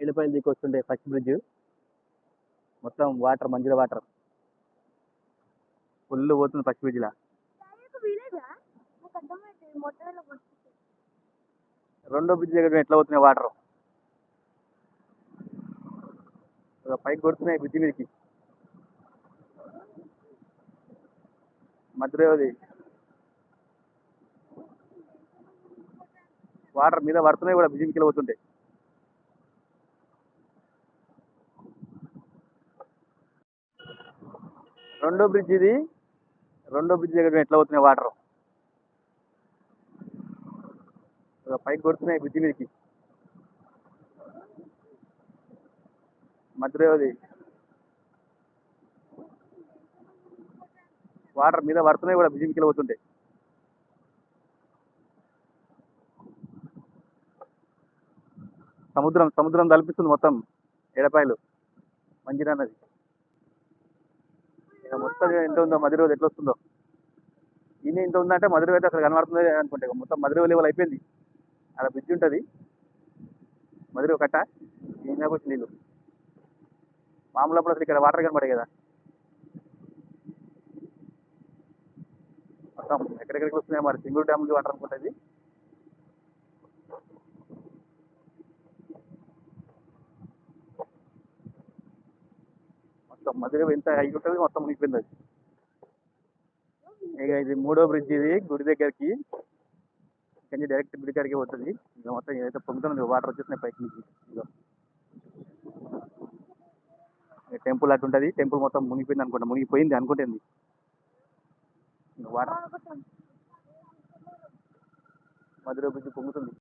ఎల్లిపాయలు దిక్కు వస్తుండే ఫస్ట్ బ్రిడ్జ్ మొత్తం వాటర్ మంచిగా వాటర్ ఫుల్ పోతుంది ఫస్ట్ బ్రిడ్జ్లా రెండో బ్రిడ్జ్ దగ్గర ఎట్లా పోతున్నాయి వాటర్ పైకి కొడుతున్నాయి బ్రిడ్జ్ మీదకి. మధ్యలో అది వాటర్ మీద పడుతున్నాయి కూడా బ్రిడ్జ్ మీదకి పోతుంటాయి రెండో బ్రిడ్జ్ ఇది. రెండో బ్రిడ్జ్ దగ్గర ఎట్లా పోతున్నాయి వాటర్ పైకి కొడుతున్నాయి బ్రిడ్జ్ మీదకి. మధ్యలో అది వాటర్ మీద పడుతున్నాయి కూడా బ్రిడ్జ్ మీదకి పోతుంటాయి సముద్రం సముద్రం తలపిస్తుంది మొత్తం ఎడపాయలు. మంచిగా ఇక మొత్తం ఎంత ఉందో? మధుర రోజు ఎట్లా వస్తుందో? ఈయన ఇంత ఉందంటే మధుర అయితే అసలు కనబడుతుంది అనుకుంటే మొత్తం మధుర లెవెల్ అయిపోయింది. అక్కడ బ్రిడ్జ్ ఉంటుంది. మధుర కట్ట. ఈయనకు వచ్చి నీళ్ళు. మామూలు అప్పుడు అసలు ఇక్కడ వాటర్ కనబడే కదా. మొత్తం ఎక్కడెక్కడికి వస్తున్నాయి మరి. సింగూరు డ్యామ్ వాటర్ అనుకుంటుంది మొత్తం మధ్యలో ఎంత హై ఉంటుంది మొత్తం మునిగిపోయింది అది. ఇక ఇది మూడో బ్రిడ్జ్ ఇది గుడి దగ్గరికి. ఇక్కడ డైరెక్ట్ గుడి దగ్గరికి పోతుంది. ఇక మొత్తం ఏదైతే పొంగుతుంది వాటర్ వచ్చేస్తున్నాయి పైకి నుంచి. టెంపుల్ అటు ఉంటుంది. టెంపుల్ మొత్తం మునిగిపోయింది అనుకుంటా. మునిగిపోయింది అనుకుంటుంది వాటర్ మధుర బ్రిడ్జ్ పొంగుతుంది.